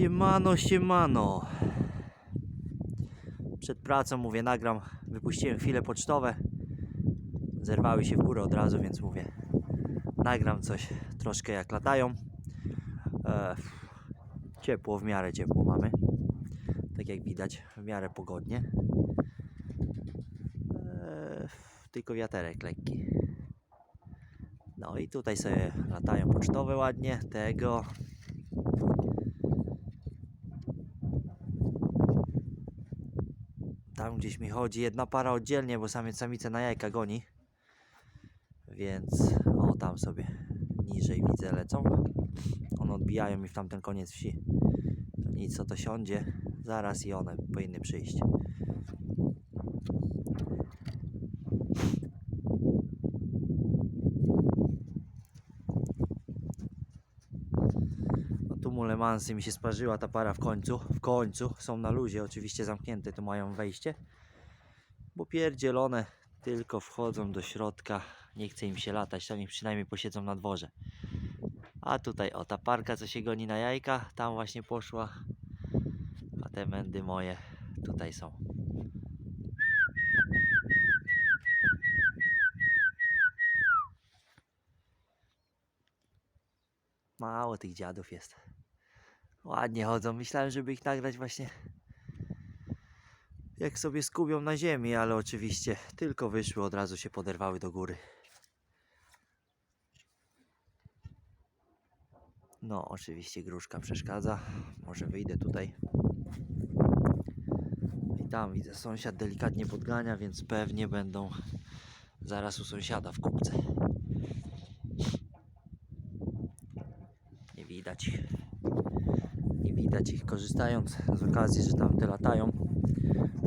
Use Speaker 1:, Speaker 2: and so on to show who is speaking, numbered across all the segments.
Speaker 1: Siemano, siemano. Przed pracą mówię, nagram. Wypuściłem chwile pocztowe. Zerwały się w górę od razu, więc mówię, nagram coś troszkę jak latają. E, ciepło, w miarę ciepło mamy. Tak jak widać, w miarę pogodnie. E, tylko wiaterek lekki. No i tutaj sobie latają pocztowe ładnie. Tego Tam gdzieś mi chodzi jedna para oddzielnie, bo samiec samice na jajka goni. Więc o tam sobie niżej widzę lecą. One odbijają mi w tamten koniec wsi. Nic, co to siądzie. Zaraz i one powinny przyjść. Tu mulemansy mi się sparzyła ta para w końcu. W końcu są na luzie, oczywiście zamknięte, tu mają wejście. Bo pierdzielone tylko wchodzą do środka. Nie chce im się latać, to niech przynajmniej posiedzą na dworze. A tutaj o ta parka co się goni na jajka, tam właśnie poszła. A te mędy moje tutaj są. Mało tych dziadów jest. Ładnie chodzą. Myślałem, żeby ich nagrać właśnie jak sobie skubią na ziemi, ale oczywiście tylko wyszły, od razu się poderwały do góry. No, oczywiście gruszka przeszkadza. Może wyjdę tutaj. I tam widzę, sąsiad delikatnie podgania, więc pewnie będą zaraz u sąsiada w kupce. Nie widać widać ich korzystając z okazji, że tam te latają.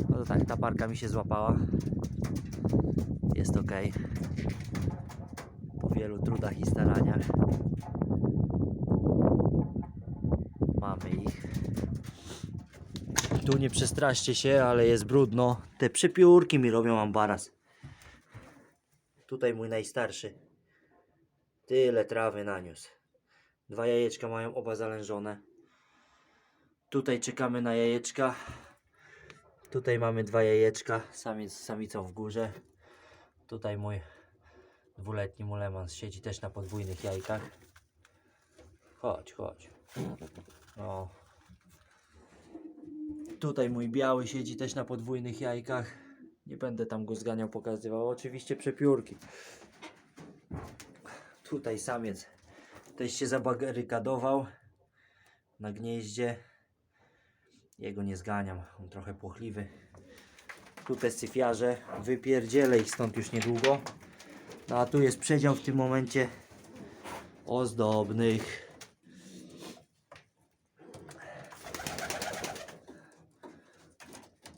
Speaker 1: No to tak, ta parka mi się złapała. Jest ok. Po wielu trudach i staraniach mamy ich. Tu nie przestraszcie się, ale jest brudno. Te przepiórki mi robią ambaras. Tutaj mój najstarszy. Tyle trawy naniósł. Dwa jajeczka mają oba zalężone. Tutaj czekamy na jajeczka. Tutaj mamy dwa jajeczka, samiec z samicą w górze. Tutaj mój dwuletni mulemans siedzi też na podwójnych jajkach. Chodź, chodź. O. Tutaj mój biały siedzi też na podwójnych jajkach. Nie będę tam go zganiał, pokazywał. Oczywiście przepiórki. Tutaj samiec też się zabarykadował na gnieździe. Jego nie zganiam, on trochę płochliwy. Tu te syfiarze, wypierdzielę ich stąd już niedługo. No a tu jest przedział w tym momencie ozdobnych.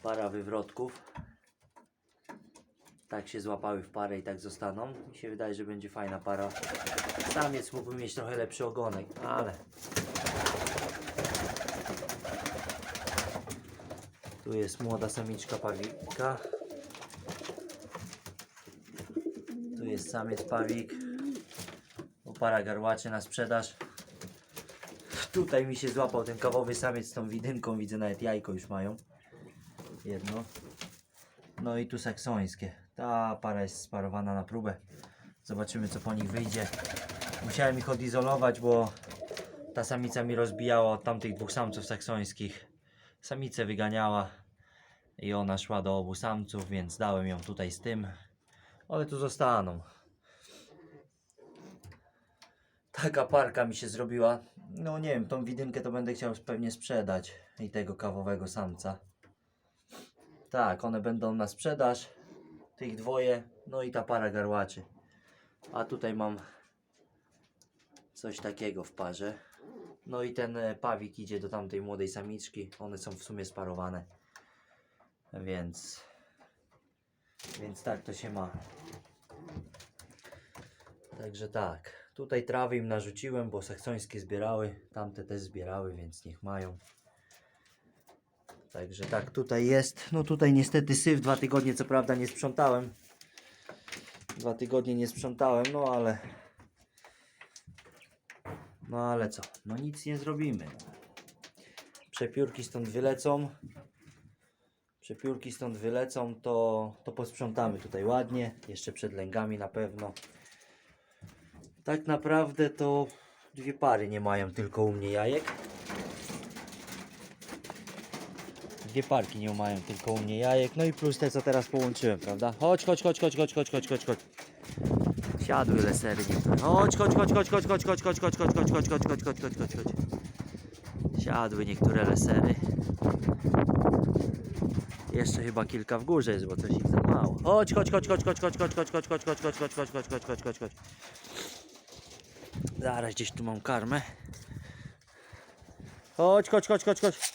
Speaker 1: Para wywrotków. Tak się złapały w parę i tak zostaną. Mi się wydaje, że będzie fajna para. Samiec mógłby mieć trochę lepszy ogonek, ale Tu jest młoda samiczka pawika. Tu jest samiec pawik. O para garłaczy na sprzedaż. Tutaj mi się złapał ten kawowy samiec z tą widynką. Widzę nawet jajko już mają. Jedno. No i tu saksońskie. Ta para jest sparowana na próbę. Zobaczymy co po nich wyjdzie. Musiałem ich odizolować, bo ta samica mi rozbijała od tamtych dwóch samców saksońskich samicę wyganiała i ona szła do obu samców, więc dałem ją tutaj z tym. One tu zostaną. Taka parka mi się zrobiła. No nie wiem, tą widynkę to będę chciał pewnie sprzedać i tego kawowego samca. Tak, one będą na sprzedaż. Tych dwoje, no i ta para garłaczy. A tutaj mam coś takiego w parze. No i ten e, pawik idzie do tamtej młodej samiczki. One są w sumie sparowane. Więc. Więc tak to się ma. Także tak. Tutaj trawy im narzuciłem, bo saksońskie zbierały. Tamte też zbierały, więc niech mają. Także tak tutaj jest. No tutaj niestety syf. Dwa tygodnie co prawda nie sprzątałem. Dwa tygodnie nie sprzątałem, no ale no ale co? No nic nie zrobimy. Przepiórki stąd wylecą. Przepiórki stąd wylecą, to, to posprzątamy tutaj ładnie. Jeszcze przed lęgami na pewno. Tak naprawdę to dwie pary nie mają tylko u mnie jajek. Dwie parki nie mają tylko u mnie jajek. No i plus te, co teraz połączyłem, prawda? Chodź, chodź, chodź, chodź, chodź, chodź, chodź, chodź. Siadły lesery niektóre. Chodź, chodź, chodź, chodź, chodź, chodź, chodź, chodź, chodź, chodź, chodź, chodź, chodź, chodź, chodź, chodź, chodź, chodź. Siadły niektóre lesery. Jeszcze chyba kilka w górze jest, bo coś ich za mało. Chodź, chodź, chodź, chodź, chodź, chodź, chodź, chodź, chodź, chodź, chodź, chodź, chodź, chodź, chodź, chodź, chodź, chodź, chodź. Zaraz gdzieś tu mam karmę. Chodź, chodź, chodź, chodź, chodź.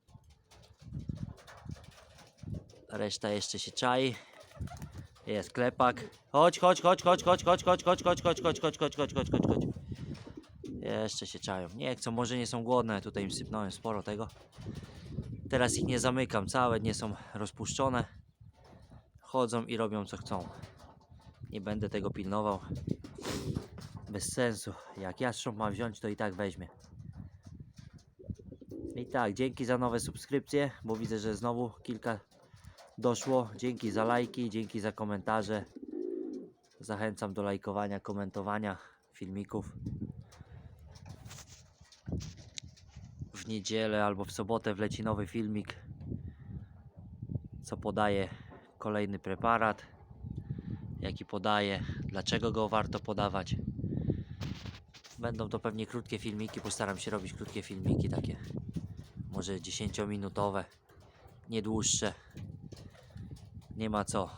Speaker 1: Reszta jeszcze się czai. Jest klepak. Chodź, chodź, chodź, chodź, chodź, chodź, chodź, chodź, chodź, chodź, chodź, chodź, chodź, chodź, chodź, chodź, chodź. Jeszcze się czają. Nie chcą, może nie są głodne. Tutaj im sypnąłem sporo tego. Teraz ich nie zamykam. Całe nie są rozpuszczone. Chodzą i robią co chcą. Nie będę tego pilnował. Bez sensu. Jak jastrząb ma wziąć, to i tak weźmie. I tak, dzięki za nowe subskrypcje, bo widzę, że znowu kilka doszło. Dzięki za lajki, dzięki za komentarze. Zachęcam do lajkowania, komentowania filmików. W niedzielę albo w sobotę wleci nowy filmik, co podaje kolejny preparat, jaki podaje, dlaczego go warto podawać. Będą to pewnie krótkie filmiki, postaram się robić krótkie filmiki takie, może 10-minutowe, nie dłuższe. Nie ma co.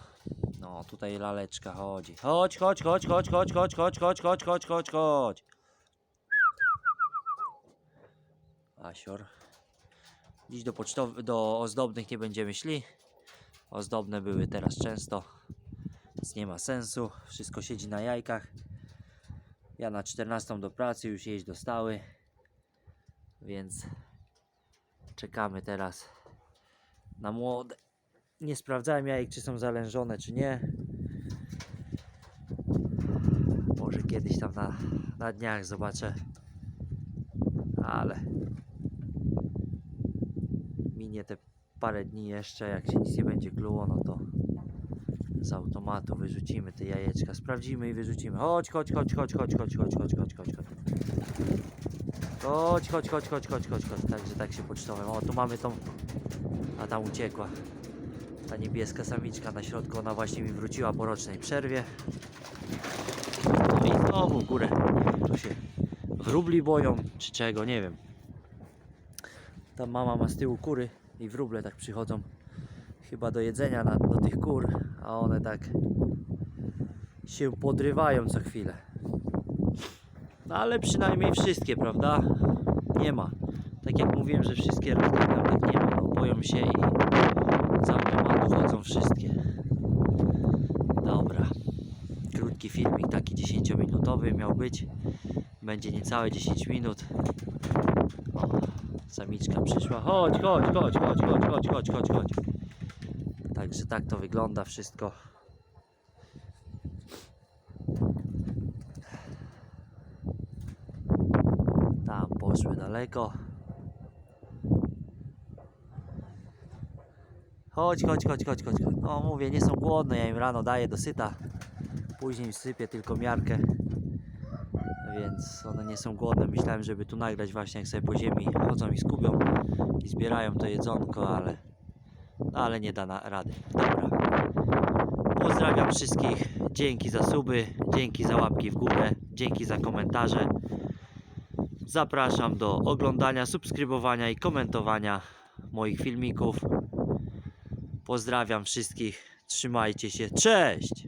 Speaker 1: No, tutaj laleczka chodzi. Chodź, chodź, chodź, chodź, chodź, chodź, chodź, chodź, chodź, chodź, chodź, chodź. Asior. Dziś do pocztowych, do ozdobnych nie będziemy szli. Ozdobne były teraz często. Więc nie ma sensu. Wszystko siedzi na jajkach. Ja na 14 do pracy już jeść dostały. Więc czekamy teraz na młode. Nie sprawdzałem jajek, czy są zalężone, czy nie. Może kiedyś tam na, na dniach zobaczę. Ale minie te parę dni jeszcze, jak się nic nie będzie kluło, no to z automatu wyrzucimy te jajeczka. Sprawdzimy i wyrzucimy. Chodź, chodź, chodź, chodź, chodź, chodź, chodź, chodź, chodź, chodź, chodź. Chodź, chodź, chodź, chodź, chodź, chodź, chodź. Także tak się pocztowałem. O, tu mamy tą. A tam uciekła. Ta niebieska samiczka na środku, ona właśnie mi wróciła po rocznej przerwie. No i znowu górę. Tu się wróbli boją, czy czego, nie wiem. Tam mama ma z tyłu kury i wróble tak przychodzą chyba do jedzenia na, do tych kur, a one tak się podrywają co chwilę. No ale przynajmniej wszystkie, prawda? Nie ma. Tak jak mówiłem, że wszystkie rozmawiam, tak nie ma. No, boją się i za automatu chodzą wszystkie. Dobra. Krótki filmik, taki 10-minutowy miał być. Będzie niecałe 10 minut. O, samiczka przyszła. Chodź, chodź, chodź, chodź, chodź, chodź, chodź, chodź, chodź. Także tak to wygląda wszystko. Tam poszły daleko. Chodź, chodź, chodź, chodź, chodź. No mówię, nie są głodne, ja im rano daję dosyta. Później sypię tylko miarkę. Więc one nie są głodne. Myślałem, żeby tu nagrać właśnie jak sobie po ziemi chodzą i skubią i zbierają to jedzonko, ale no, ale nie da na rady. Dobra. Pozdrawiam wszystkich. Dzięki za suby, dzięki za łapki w górę, dzięki za komentarze. Zapraszam do oglądania, subskrybowania i komentowania moich filmików. Pozdrawiam wszystkich. Trzymajcie się. Cześć!